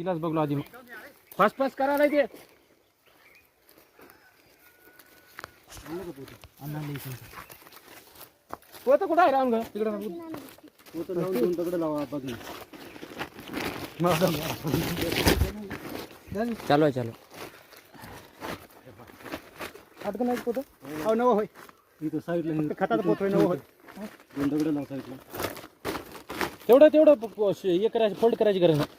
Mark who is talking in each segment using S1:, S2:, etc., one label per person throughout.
S1: तिलाच बघलो आधी मग फस फस करायला ते पोत कुठं आहे राम घर तिकडे पोत लावून घेऊन तकडे लावा बघ चालू आहे चालू अटकन नाही पोत हो नवं होय
S2: इथं साईडला
S1: खतात पोत होय होय
S2: दोन दगड लाव साईडला
S1: तेवढं तेवढं हे करायचं फोल्ड करायची गरज नाही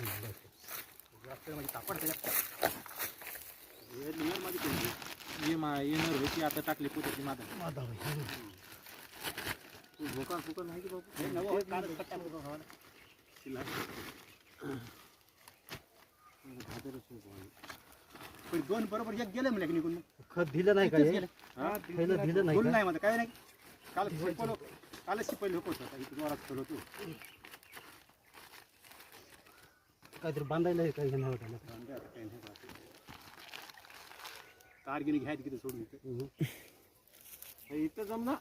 S1: ये मा येणार होती आता टाकली पोत्याची माता
S2: माता नाही की
S3: दोन बरोबर एक गेलं म्हणे निघून
S2: खत नाही काय नाही
S3: काय नाही काल कालच शिपायला होत होता
S2: काहीतरी बांधायला हे काही नाही
S3: कार कारगिरी घ्यायचं किती सोडून इथं
S2: जमना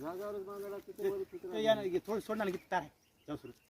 S2: जागावरच बांधायला
S3: या ना, घे, थोडं सोडणार किती तार आहे जाऊ सुरू